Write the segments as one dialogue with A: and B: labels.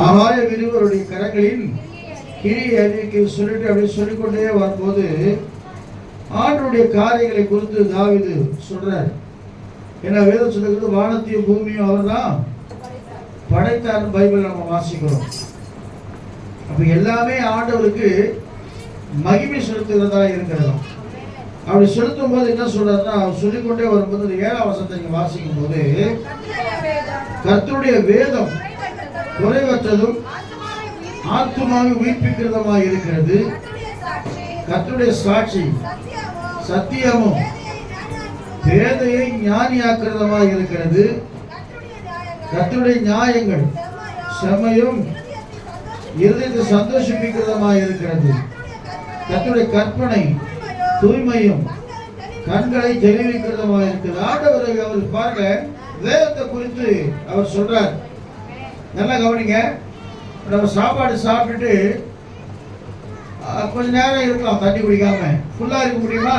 A: ஆகாய விரிவருடைய கரங்களின் கிரி அறிவிக்கு சொல்லிட்டு அப்படியே சொல்லிக்கொண்டே வரும்போது ஆண்டுடைய காரியங்களை குறித்து தாவிது சொல்றார். ஏன்னா வேதம் சொல்லுகிறது வானத்தையும் பூமியும் அவர்தான் படைத்தார் பைபிள் நம்ம வாசிக்கிறோம். அப்ப எல்லாமே ஆண்டவருக்கு மகிமை செலுத்துகிறதா இருக்கிறதா? அப்படி செலுத்தும் போது என்ன சொல்றாருன்னா அவர் சொல்லிக்கொண்டே வரும்போது ஏழாம் வசத்தை வாசிக்கும் போது கர்த்தருடைய வேதம் குறைவற்றதும் ஆத்மாவை உயிர்ப்பிக்கிறதுமா இருக்கிறது கத்துடைய சாட்சி சத்தியமும் பேதையை ஞானியாக்குறதமாக இருக்கிறது கத்துடைய நியாயங்கள் செம்மையும் இருதயத்தை சந்தோஷிப்பிக்கிறதமாக இருக்கிறது கத்துடைய கற்பனை தூய்மையும் கண்களை தெளிவிக்கிறதமாக இருக்கிறது ஆண்டவரை அவர் பாருங்க வேதத்தை குறித்து அவர் சொல்றார். நல்லா கவனிங்க. நம்ம சாப்பாடு சாப்பிட்டுட்டு கொஞ்ச நேரம் இருக்கலாம் தண்ணி குடிக்காம. ஃபுல்லாக இருக்க முடியுமா?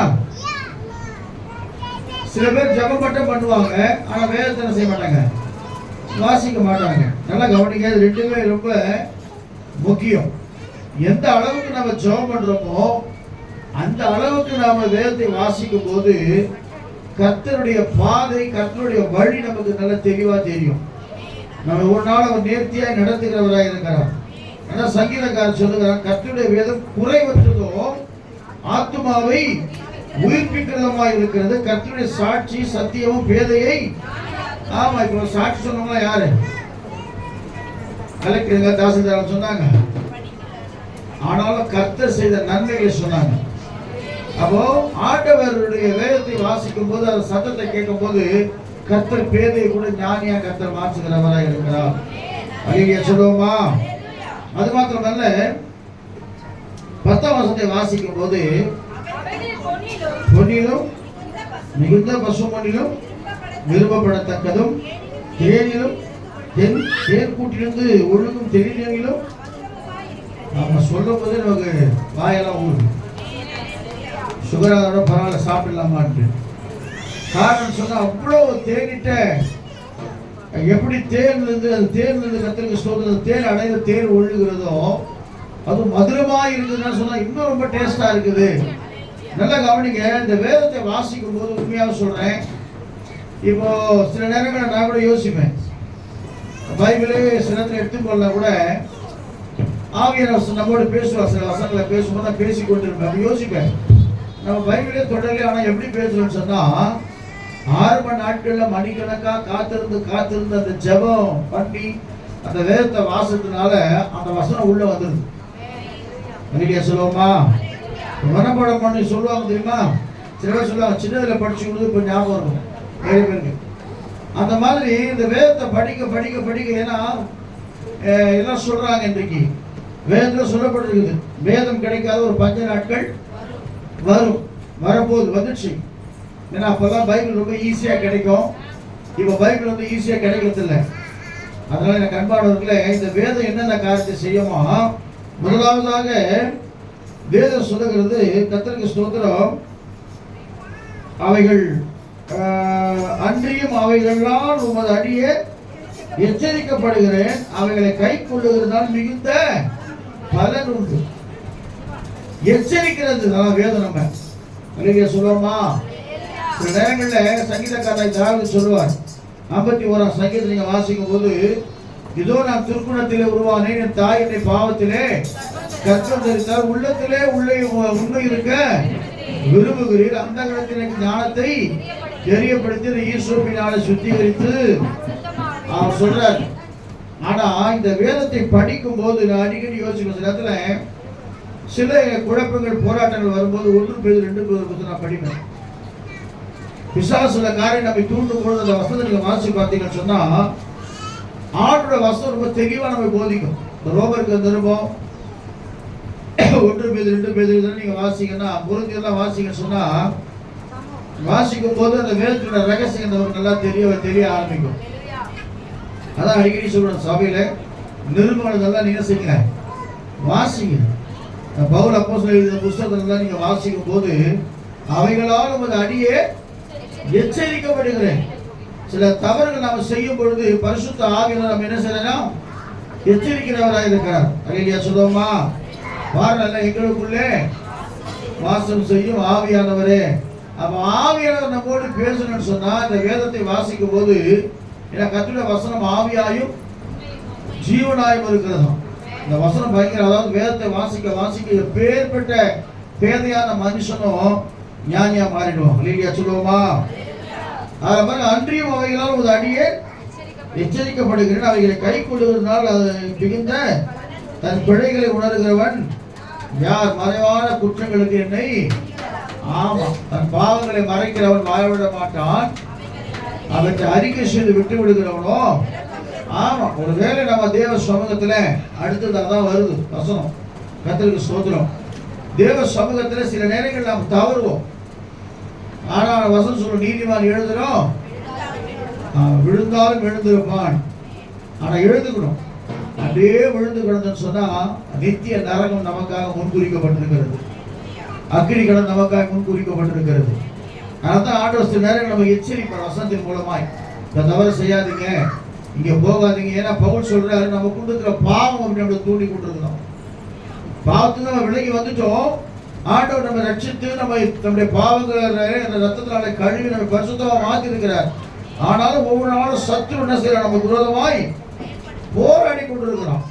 A: சில பேர் ஜபம் மட்டும் பண்ணுவாங்க ஆனால் வேதத்தனை செய்ய மாட்டாங்க. வாசிக்க மாட்டாங்க. நல்லா கவனிங்க இது ரெண்டுமே ரொம்ப முக்கியம். எந்த அளவுக்கு நம்ம ஜெபம் பண்ணுறோமோ அந்த அளவுக்கு நாம் வேதத்தை வாசிக்கும் போது கர்த்தருடைய பாதை கர்த்தருடைய வழி நமக்கு நல்லா தெளிவாக தெரியும். நம்ம ஒரு நாள் அவர் நேர்த்தியாய் நடத்துகிறவராக இருக்கிறார் ஆனா சங்கீதக்காரர் சொல்லுகிறார் கத்துடைய வேதம் குறைவற்றதோ ஆத்மாவை உயிர்ப்பிக்கிறதமா இருக்கிறது. கத்துடைய சாட்சி சத்தியமும் பேதையை ஆமா இப்போ சாட்சி சொன்னவங்க யாரு? கலெக்டருங்க தாசில்தார் சொன்னாங்க. ஆனாலும் கர்த்தர் செய்த நன்மைகளை சொன்னாங்க. அப்போ ஆண்டவருடைய வேதத்தை வாசிக்கும் போது அந்த சத்தத்தை கேட்கும் போது கர்த்தர் பேதையை கூட ஞானியா கர்த்தர் மாற்றுகிறவராக இருக்கிறார். அழகிய சொல்லுவோமா? அது மாத்திரமல்ல பத்தாம் வருஷத்தை வாசிக்கும் போது பொன்னிலும் மிகுந்த பசு பசுமணிலும் விரும்பப்படத்தக்கதும் தேனிலும் தென் தேர்கூட்டிலிருந்து ஒழுங்கும் தெரியலும் நம்ம சொல்லும் போது நமக்கு வாயெல்லாம் ஊறுது. சுகராதோட பரவாயில்ல சாப்பிடலாமான்ட்டு. காரணம் சொன்னா அவ்வளோ தேனிட்ட. எப்படி தேன்ல இருந்து அது தேன்ல இருந்து கத்திரிக்க ஸ்தோத்திரம் தேன் அடைந்த தேன் ஒழுகிறதோ அது மதுரமாக இருக்குதுன்னு சொன்னா இன்னும் ரொம்ப டேஸ்டா இருக்குது. நல்லா கவனிங்க இந்த வேதத்தை வாசிக்கும் போது உண்மையாக சொல்றேன். இப்போ சில நேரங்களில் நான் கூட யோசிப்பேன். பைபிளே சில நேரத்தில் எடுத்துக்கொள்ள கூட ஆவியர் வசனம் நம்மோடு பேசுவார். சில வசனங்களை பேசும்போது நான் பேசி கொண்டிருப்பேன் அப்படி யோசிப்பேன். நம்ம பைபிளே தொடரல ஆனால் எப்படி பேசுறோம்னு சொன்னா ஆரம்ப நாட்கள்ல மணிக்கணக்கா காத்திருந்து காத்திருந்து அந்த ஜெபம் பண்ணி அந்த வேதத்தை வாசத்தினால அந்த வசனம் உள்ள வந்துருது அன்னைக்கு சொல்லுவோமா? மனப்படம் பண்ணி சொல்லுவாங்க தெரியுமா? சில பேர் சொல்லுவாங்க சின்னதுல படிச்சு கொடுத்து இப்போ ஞாபகம் இருக்கும். நிறைய பேருக்கு. அந்த மாதிரி இந்த வேதத்தை படிக்க படிக்க படிக்க ஏன்னா எல்லாம் சொல்றாங்க இன்றைக்கு. வேதத்தில் சொல்லப்பட்டிருக்குது. வேதம் கிடைக்காத ஒரு பஞ்ச நாட்கள் வரும். வரும்போது வந்துச்சு ஏன்னா அப்போல்லாம் பைபிள் ரொம்ப ஈஸியாக கிடைக்கும். இப்போ பைபிள் வந்து ஈஸியாக கிடைக்கிறது இல்லை அதனால எனக்கு அன்பானவர்களே இந்த வேதம் என்னென்ன காரியத்தை செய்யுமோ முதலாவதாக வேதம் சொல்லுகிறது கத்தருக்கு ஸ்தோத்திரம். அவைகள் அன்றியும் அவைகளால் உமது அடியே எச்சரிக்கப்படுகிறேன். அவைகளை கை கொள்ளுகிறதால் மிகுந்த பலன் உண்டு. எச்சரிக்கிறது தான் வேதம் நம்ம. அழகிய சொல்லுவோமா? சில நேரங்களில் சங்கீதக்காரர் தாவி சொல்லுவார். ஐம்பத்தி ஓராம் சங்கீதம் நீங்கள் வாசிக்கும் போது இதோ நான் திருக்குணத்திலே உருவானேன் என் தாய் என்னை பாவத்திலே கற்றம் தரித்தார் உள்ளத்திலே உள்ளே உண்மை இருக்க விரும்புகிறீர். அந்த காலத்தில் எனக்கு ஞானத்தை தெரியப்படுத்தி ஈஸ்வரப்பினால சுத்திகரித்து அவர் சொல்றார். ஆனா இந்த வேதத்தை படிக்கும் போது நான் அடிக்கடி யோசிக்கும் சில இடத்துல சில குழப்பங்கள் போராட்டங்கள் வரும்போது ஒன்று பேர் ரெண்டு பேர் நான் படிப்பேன். பிசாசுல காரியம் நம்மை தூண்டும் பொழுது அந்த வசனத்தை நீங்க வாசி பார்த்தீங்கன்னு சொன்னா ஆண்டோட வசனம் ரொம்ப தெளிவா நம்ம போதிக்கும். இந்த ரோபருக்கு அந்த ஒன்று பேர் ரெண்டு பேர் நீங்க வாசிங்கன்னா புரிஞ்சு எல்லாம் வாசிங்கன்னு சொன்னா வாசிக்கும் போது அந்த வேதத்தோட ரகசியம் நமக்கு நல்லா தெரிய தெரிய ஆரம்பிக்கும். அதான் அடிக்கடி சொல்றேன் சபையில நிருபங்களெல்லாம் நீங்க செய்யுங்க? வாசிங்க. பவுல் அப்போ சொல்லி புஸ்தகத்தெல்லாம் நீங்க வாசிக்கும் போது அவைகளால் உமது அடியே எச்சரிக்கப்படுகிறேன் சில தவறுகள் நாம் செய்யும் பொழுது பரிசுத்த ஆவியினர் நம்ம என்ன செய்யணும் எச்சரிக்கிறவராக இருக்கிறார். அகிலியா சொல்லுவோமா? பாருங்க எங்களுக்குள்ளே வாசம் செய்யும் ஆவியானவரே. அப்ப ஆவியானவர் நம்மோடு பேசணும்னு சொன்னா இந்த வேதத்தை வாசிக்கும் போது ஏன்னா கத்துடைய வசனம் ஆவியாயும் ஜீவனாயும் இருக்கிறதும் இந்த வசனம் பயங்கர அதாவது வேதத்தை வாசிக்க வாசிக்க எப்பேற்பட்ட பேதையான மனுஷனும் ஞானியா மாறிடுவோம். இல்லையா சொல்லுவோமா? அது மாதிரி அன்றியும் அவைகளால் ஒரு அடியே எச்சரிக்கப்படுகிறேன். அவைகளை கை கொள்ளுவதனால் அது மிகுந்த தன் பிழைகளை உணர்கிறவன் யார்? மறைவான குற்றங்களுக்கு என்னை ஆமா தன் பாவங்களை மறைக்கிறவன் வாழவிட மாட்டான். அவற்றை அறிக்கை செய்து விட்டு விடுகிறவனோ? ஆமா ஒருவேளை நம்ம தேவ சமூகத்துல அடுத்தது அதான் வருது. வசனம். கத்திரிக்கு சோதனம் தேவ சமூகத்துல சில நேரங்கள் நாம் தவறுவோம். ஆனால் வசனம் சொல்லும் நீதிமான் எழுதுறோம். விழுந்தாலும் எழுந்திருப்பான். ஆனால் எழுதுகிறோம் அப்படியே விழுந்து கிடந்தன்னு சொன்னா நித்திய நரகம் நமக்காக முன்குறிக்கப்பட்டிருக்கிறது. அக்னி கடன் நமக்காக முன்குறிக்கப்பட்டிருக்கிறது. அதான் ஆண்டவர் சில நேரங்கள் நம்ம எச்சரிப்பார் வசனத்தின் மூலமாய். இந்த தவறு செய்யாதீங்க. இங்க போகாதீங்க. ஏன்னா பவுல் சொல்றாரு நம்ம கொடுக்குற பாவம் அப்படின்னு நம்மளை தூண்டி கொண்டிருக்கிறோம். பாவத்துக்கு நம்ம விலகி வந்துட்டோம். ஆண்டவர் நம்ம ரட்சித்து நம்ம நம்முடைய பாவங்களை அந்த ரத்தத்தினால கழுவி நம்ம பரிசுத்தமா மாத்தி இருக்கிறார் ஆனாலும் ஒவ்வொரு நாளும் சத்துரு என்ன செய்யறான் நமக்கு விரோதமாய் போராடி கொண்டிருக்கிறோம்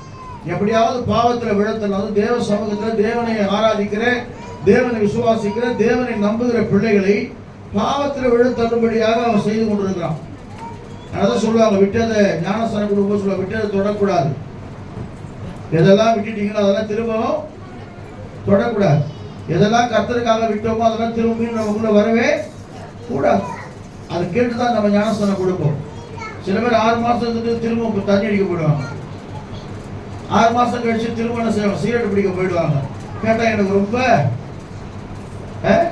A: எப்படியாவது பாவத்துல விழத்தனாவது தேவ சமூகத்துல தேவனை ஆராதிக்கிற தேவனை விசுவாசிக்கிற தேவனை நம்புகிற பிள்ளைகளை பாவத்துல விழத்தள்ளும்படியாக அவன் செய்து கொண்டிருக்கிறான். அதான் சொல்லுவாங்க விட்டதை ஞானஸ்தானம் குடும்பம் சொல்லுவாங்க விட்டதை தொடக்கூடாது. எதெல்லாம் விட்டுட்டீங்களோ அதெல்லாம் திரும்பவும் தொடக்கூடாது. எதெல்லாம் கர்த்தருக்காக விட்டோமோ அதெல்லாம் திரும்பியும் நமக்குள்ள வரவே கூடாது. அது கேட்டு தான் நம்ம ஞானஸ்தானம் கொடுப்போம். சில பேர் ஆறு மாதம் இருந்துட்டு திரும்ப தண்ணி அடிக்க போயிடுவாங்க. ஆறு மாசம் கழிச்சு திரும்ப என்ன செய்வாங்க? சிகரெட் பிடிக்க போயிடுவாங்க. கேட்டா எனக்கு ரொம்ப அஹ்,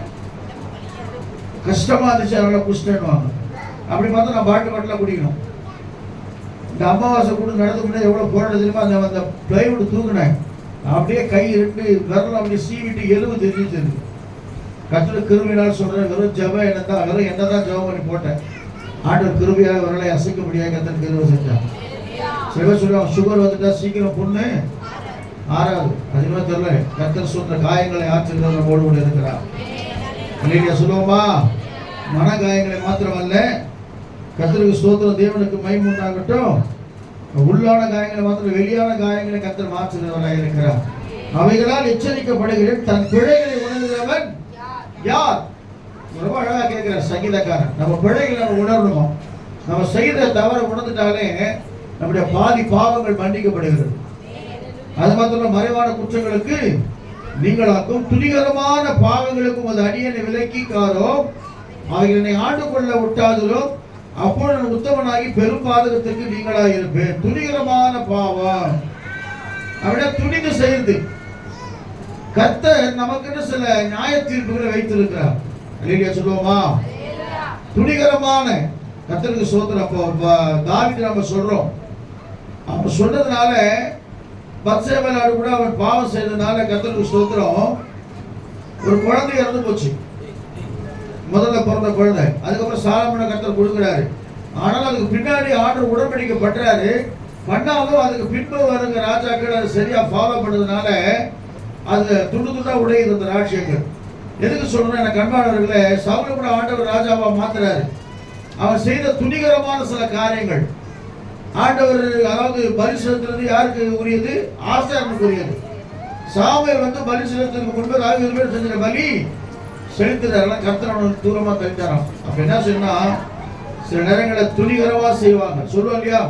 A: கஷ்டமா இருந்துச்சு அதனால குஷ்டன்வாங்க அப்படி பார்த்தா நான் பாட்டு பாட்டில் குடிக்கணும். இந்த அமாவாசை கூட நடந்து முன்னாடி எவ்வளோ போராட்டம் தெரியுமா? அந்த அந்த பிளைவுட் தூக்குனேன். அப்படியே கை ரெண்டு விரல் அப்படியே சீவிட்டு எலும்பு தெரியுது கத்துல கிருமினால் சொல்றேன் வெறும் ஜெபம் என்ன தான் வெறும் என்ன தான் ஜெபம் பண்ணி போட்டேன். ஆண்டவர் கிருமியாக விரலை அசைக்க முடியாது கத்தன் கிருமி செஞ்சான் சில பேர் சொல்லுவாங்க சுகர் வந்துட்டா சீக்கிரம் பொண்ணு. ஆறாது. அதிகமாக தெரியல. கத்தர் சொல்ற காயங்களை ஆற்றுகிற நம்மோடு கூட இருக்கிறார். இல்லையா சொல்லுவோமா? மன காயங்களை மாத்திரமல்ல. கத்தருக்கு ஸ்தோத்திரம் தேவனுக்கு மைமுண்டாகட்டும் உள்ளான காயங்களை மாத்திரம் வெளியான காயங்களை கத்தர் மாற்றுகிறவராக இருக்கிறார். அவைகளால் எச்சரிக்கப்படுகிறேன் தன் பிழைகளை உணர்கிறவன் யார்? ரொம்ப அழகா கேட்கிற சங்கீதக்காரன். நம்ம பிழைகளை நம்ம உணரணுமா? நம்ம செய்த தவறை உணர்ந்துட்டாலே நம்முடைய பாதி பாவங்கள் மன்னிக்கப்படுகிறது. அது மாத்திரம் மறைவான குற்றங்களுக்கு நீங்களாக்கும் துணிகரமான பாவங்களுக்கும் அது அடியனை விலக்கிக்காரோ அவைகளை ஆண்டு கொள்ள விட்டாதலோ அப்பொழுது நான் உத்தமனாகி பெரும் பாதகத்திற்கு நீங்களாக இருப்பேன் துணிகரமான பாவம். அப்படியே துணிந்து செய்யுது கத்த நமக்குன்னு சில நியாய தீர்ப்புகளை வைத்திருக்கிறார். இல்லையா சொல்லுவோமா? துணிகரமான கத்தருக்கு சோதனை அப்போ ப- நம்ம சொல்றோம். அப்ப சொன்னதுனால பத்சேபலாடு கூட அவன் பாவம் செய்ததுனால கத்தருக்கு சோதனம் ஒரு குழந்தை இறந்து போச்சு. முதல்ல பிறந்த குழந்தை அதுக்கப்புறம் சாலமனை கத்தர் கொடுக்குறாரு. ஆனால் அதுக்கு பின்னாடி ஆர்டர் உடன்படிக்கை பண்றாரு. பண்ணாலும் அதுக்கு பின்பு வருங்க ராஜாக்கள் அதை சரியா ஃபாலோ பண்ணதுனால அது துண்டு துண்டா உடையுது அந்த ராட்சியங்கள். எதுக்கு சொல்றேன் எனக்கு அன்பானவர்களே சவுல கூட ஆண்டவர் ராஜாவா மாத்துறாரு. அவர் செய்த துணிகரமான சில காரியங்கள். ஆண்டவர் அதாவது பலி செலுத்துறது யாருக்கு உரியது? ஆசாரனுக்கு உரியது சாமியர் வந்து பலி செலுத்துறதுக்கு முன்பு ஆகியோர் செஞ்ச பலி செலுத்துறாரு கர்த்தரவன் தூரமா தள்ளிட்டாராம் அப்ப என்ன சொன்னா சில நேரங்களில் துணிகரமா செய்வாங்க. சொல்லுவோம் இல்லையா?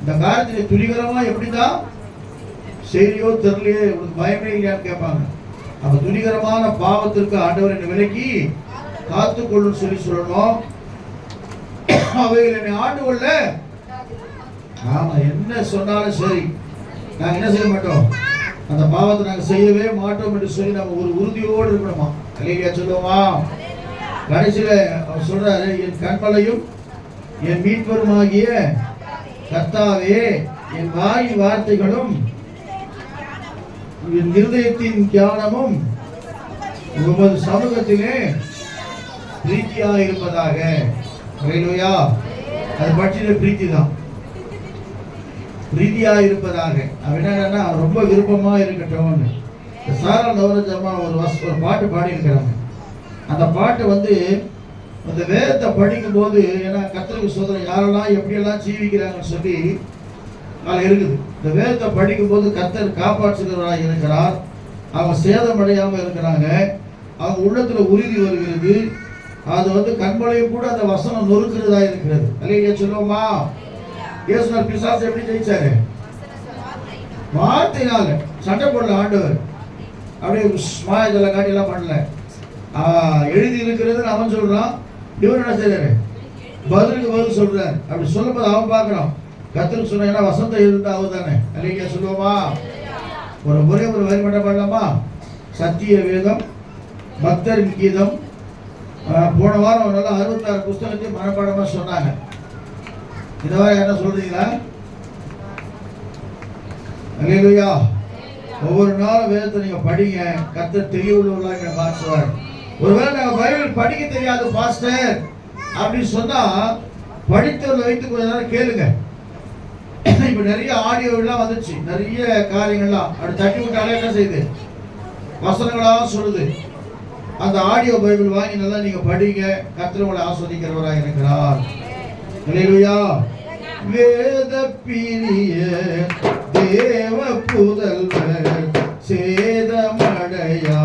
A: இந்த காரியத்தை துணிகரமா எப்படிதான் செய்யோ தெரியலையே உனக்கு பயமே இல்லையான்னு கேட்பாங்க. அப்ப துணிகரமான பாவத்திற்கு ஆண்டவர் என்னை விலக்கி காத்துக்கொள்ளும் சொல்லி சொல்லணும். அவைகள் என்னை ஆண்டு கொள்ள. ஆமா என்ன சொன்னாலும் சரி. நாங்க என்ன செய்ய மாட்டோம்? அந்த பாவத்தை நாங்கள் செய்யவே மாட்டோம் என்று சொல்லி நம்ம ஒரு உறுதியோடு இருக்கணுமா? அலையா சொல்லுவோமா? கடைசியில் அவர் சொல்றாரு என் கண்மலையும் என் மீட்பருமாகிய கர்த்தாவே என் வாய் வார்த்தைகளும் என் இருதயத்தின் தியானமும் உமது சமூகத்திலே பிரீத்தியா இருப்பதாக அது பற்றின பிரீத்தி தான் பிரீதியாக இருப்பதாக அவன் என்னன்னா ரொம்ப விருப்பமாக இருக்கட்டும்னு. இந்த சாரா நவரஜமா ஒரு வச ஒரு பாட்டு பாடியிருக்கிறாங்க. அந்த பாட்டு வந்து அந்த வேதத்தை படிக்கும்போது ஏன்னா கத்தருக்கு சோதனை யாரெல்லாம் எப்படியெல்லாம் ஜீவிக்கிறாங்கன்னு சொல்லி அதில் இருக்குது. இந்த வேதத்தை படிக்கும்போது கத்தர் காப்பாற்றுகிறவராக இருக்கிறார். அவங்க சேதமடையாமல் இருக்கிறாங்க. அவங்க உள்ளத்தில் உறுதி வருகிறது. அது வந்து கண்மலையும் கூட அந்த வசனம் நொறுக்கிறதா இருக்கிறது. அல்லையா சொல்லுவோமா? இயேசுனார் பிசாசு எப்படி ஜெயிச்சாரு? வார்த்தையினால. சண்டை போடல ஆண்டவர். அப்படியே மாயஜல காட்டியெல்லாம் பண்ணல. எழுதி இருக்கிறது அவன் சொல்றான். இவர் என்ன செய்யறாரு பதிலுக்கு பதில் சொல்றாரு. அப்படி சொல்லும்போது அவன் பார்க்கணும் கத்திரி சொன்னா ஏன்னா வசந்தம் இருந்தா அவன் தானே அல்லையா சொல்லுவோமா? ஒரு முறை ஒரு வரி மட்டும் பண்ணலாமா? சத்திய வேதம் பக்தர் கீதம். போன வாரம் நல்லா அறுபத்தாறு புஸ்தகத்தையும் மனப்பாடமாக சொன்னாங்க. இதுவரை என்ன சொல்றீங்களா? ஒவ்வொரு நாளும் வேதத்தை நீங்க படிங்க. கத்த தெளிவுள்ளவர்களாக மாற்றுவார். ஒருவேளை நாங்க பைபிள் படிக்க தெரியாது பாஸ்டர். அப்படின்னு சொன்னா படித்தவர்களை வைத்து கொஞ்ச நேரம் கேளுங்க. இப்ப நிறைய ஆடியோ எல்லாம் வந்துச்சு. நிறைய காரியங்கள்லாம். அப்படி தட்டி விட்டாலே என்ன செய்யுது? வசனங்களாக சொல்லுது. அந்த ஆடியோ பைபிள் வாங்கி நல்லா நீங்க படிங்க. கர்த்தர் உங்களை ஆஸ்வதிக்கிறவராக இருக்கிறார். வேத பிரிய தேவ புதல்வர் சேதமடையா.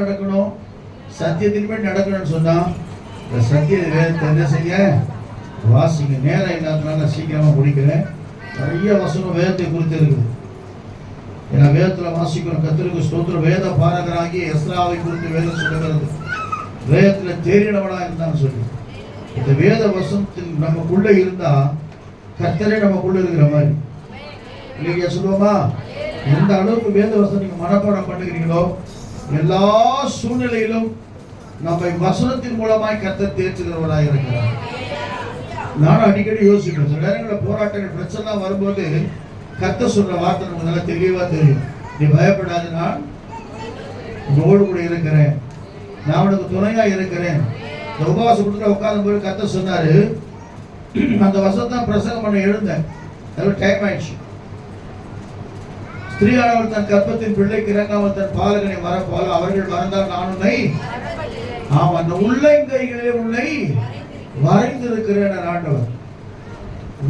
A: நடக்கணும்? சத்தியத்தின்படி நடக்கணும்னு சொன்னா இந்த சத்திய வேதத்தை என்ன செய்ய? வாசிங்க. நேரம் இல்லாதனால நான் சீக்கிரமா முடிக்கிறேன் நிறைய வசனம் வேதத்தை குறித்து இருக்குது. ஏன்னா வேதத்துல வாசிக்கணும் கத்திரிக்கு ஸ்தோத்திரம். வேத பாரகராகி எஸ்ராவை குறித்து வேதம் சொல்லுகிறது. வேதத்துல தேறினவனா இருந்தான்னு சொல்லி. இந்த வேத வசனத்தில் நமக்குள்ள இருந்தா கர்த்தரே நமக்குள்ள இருக்கிற மாதிரி. இல்லையா சொல்லுவோமா? எந்த அளவுக்கு வேத வசனம் நீங்க மனப்பாடம் பண்ணுகிறீங்களோ எல்லா சூழ்நிலையிலும் நம்மை வசனத்தின் மூலமாய் கத்த தேர்ச்சுகிறவராக இருக்கிறார். நானும் அடிக்கடி யோசிப்பேன் சில நேரங்களில் போராட்டங்கள் பிரச்சனை வரும்போது கத்த சொல்ற வார்த்தை நமக்கு நல்லா தெளிவா தெரியும். நீ பயப்படாத நான் ரோடு கூட இருக்கிறேன். நான் உனக்கு துணையா இருக்கிறேன். இந்த உபவாச கொடுத்து உட்கார்ந்து போய் கத்த சொன்னாரு அந்த வசனத்தை பிரசங்கம் பண்ண எழுந்தேன். அதாவது டைம் ஆயிடுச்சு. ஸ்திரீயானவர் தன் கற்பத்தின் பிள்ளைக்கு இறங்காமல் தன் பாலகனை மறப்பால் அவர்கள் மறந்தால் நான் உன்னை ஆமா அந்த உள்ளங்கைகளிலே உன்னை வரைந்திருக்கிறேன் ஆண்டவர்.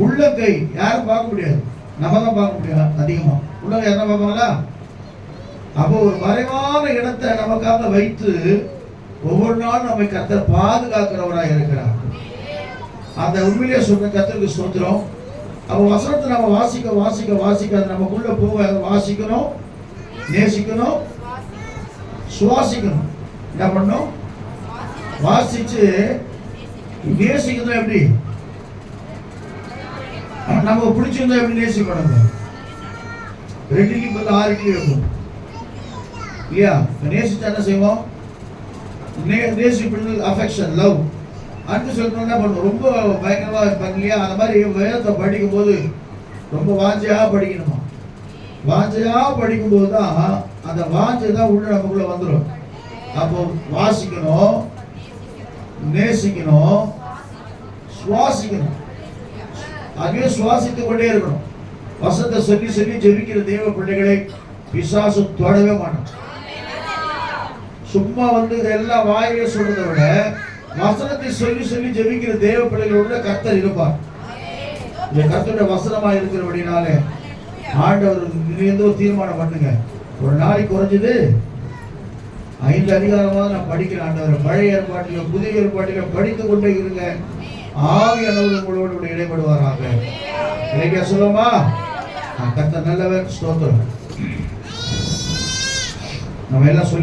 A: உள்ளங்கை யாரும் பார்க்க முடியாது. நம்ம தான் பார்க்க முடியாது அதிகமா. உள்ளங்கை என்ன பார்ப்பாங்களா அப்போ ஒரு மறைவான இடத்தை நமக்காக வைத்து ஒவ்வொரு நாளும் நம்மை கத்த பாதுகாக்கிறவராக இருக்கிறார். அந்த உண்மையிலேயே சொல்ற கத்தருக்கு ஸ்தோத்திரம். அவன் வசனத்தை நம்ம வாசிக்க வாசிக்க வாசிக்க அது நமக்குள்ள போக வாசிக்கணும் நேசிக்கணும் சுவாசிக்கணும். என்ன பண்ணணும்? வாசிச்சு நேசிக்கணும் எப்படி? நம்ம பிடிச்சிருந்தா எப்படி நேசிக்கணும் ரெண்டுக்கு பதில் ஆறு கிலோ இருக்கும். இல்லையா? நேசிச்சா என்ன செய்வோம்? நே நேசிப்படுறது அஃபெக்ஷன் லவ் அடுத்து சொல்லணும் என்ன பண்ணுவோம் ரொம்ப பயங்கரமா இருப்பாங்க இல்லையா அந்த மாதிரி வேதத்தை படிக்கும் போது ரொம்ப வாஞ்சையா படிக்கணுமா? வாஞ்சையா படிக்கும்போது தான் அந்த வாஞ்சை தான் உள்ள நமக்குள்ள வந்துடும் அப்போ வாசிக்கணும் நேசிக்கணும் சுவாசிக்கணும். அதுவே சுவாசித்து கொண்டே இருக்கணும். வசத்தை சொல்லி சொல்லி ஜெபிக்கிற தெய்வ பிள்ளைகளை பிசாசு தொடவே மாட்டோம் சும்மா வந்து இதெல்லாம் வாயிலே சொல்றதை விட வசனத்தை சொல்லி சொல்லி ஜெபிக்கிற தேவ பிள்ளைகளோட கர்த்தர் இருப்பார். இந்த கர்த்தருடைய வசனமா இருக்கிறபடினாலே ஆண்டவர் இருந்து ஒரு தீர்மானம் பண்ணுங்க. ஒரு நாளைக்கு குறைஞ்சது ஐந்து அதிகாரமாக நான் படிக்கிறேன் ஆண்டவர். பழைய ஏற்பாட்டிலும் புதிய ஏற்பாட்டிலும் படித்து கொண்டே இருங்க. ஆவியானவர் உங்களோடு இடைபடுவாராக இடைப்படுவாராக. சொல்லுமா கர்த்தர் நல்லவர் ஸ்தோத்திரம். நம்ம எல்லாம் சொல்லி